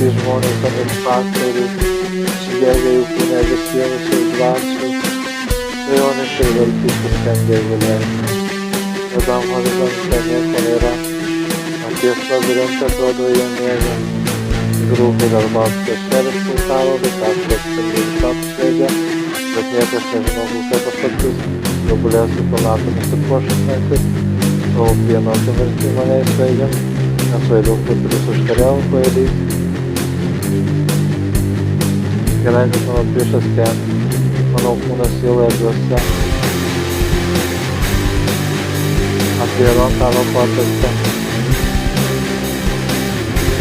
innych faktorów przybiega i upłynęły siły się dbaczy, rejony się wielki postępie wyleją. Dodam horyzontanie cholera, a piesła wyręcza prodojemnego, grupy dalbowskie szerszy staro, wystarczy od 40 śledzia, Zakniete się znowu tego faktus, w ogóle są ponadto na to poszczęty, to pieniądze wreszcie ma nie przejdzie, na swoje duchy, które są szkariały pojedyć. Generalnie to na pierwsze skan, ono u nas siłę gościa. A pieron taro płateczka.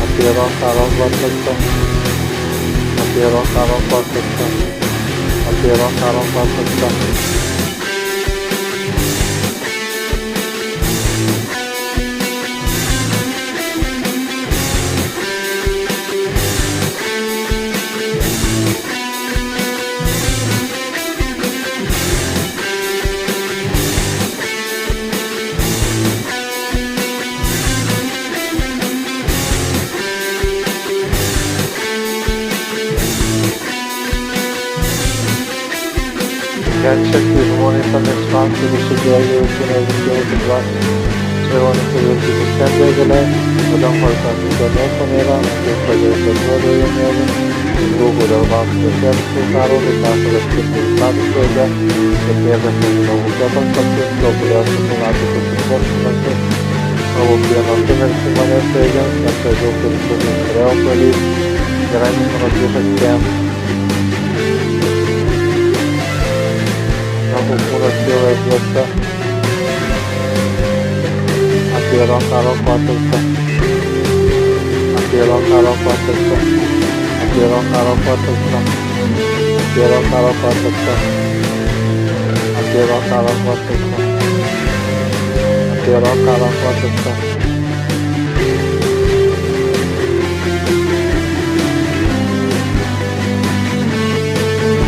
A pieron taro płateczka. A Gerçek bir humanitar restoran girişi diğer yönetim evliliğe tıklar. Çevrenin çevirdiğinden bölgeler, Adam Parkası'nda Sonera, Gökbeli Özel'e dayanıyorum. Google'a bazı sosyal kurtarı ve karşılıklı kurtar sözde, Tekrar ve Sonera Uygulama Kapı, Google'a sunulan bir kurtar sunması, Avukluya Nasıl Müslüman'a söyleyen, Yaptığı Google'ın kurtarı, Kreo Polis, Granit Konatı Şakiyem, populació vəziyyətdə Akıyadan qaran patırsa Akıyadan qaran patırsa Akıyadan qaran patırsa Akıyadan qaran patırsa Akıyadan qaran patırsa Akıyadan qaran patırsa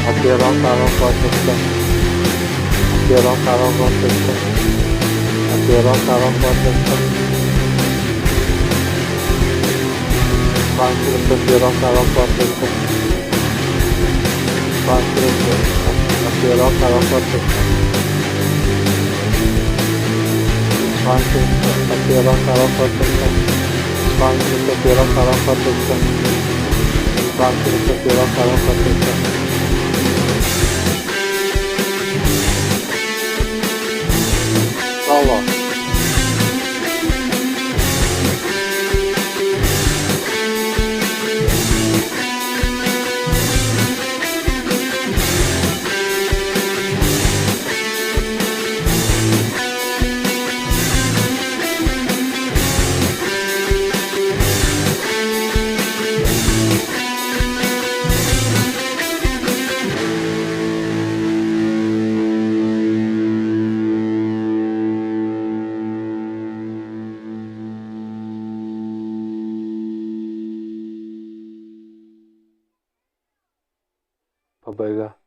Akıyadan qaran patırsa dibelok karo Protestan dibelok karo Protestan bangkit dibelok karo Protestan bangkit dibelok karo Protestan bangkit dibelok karo Protestan bangkit dibelok karo Protestan bangkit dibelok karo Protestan Vega.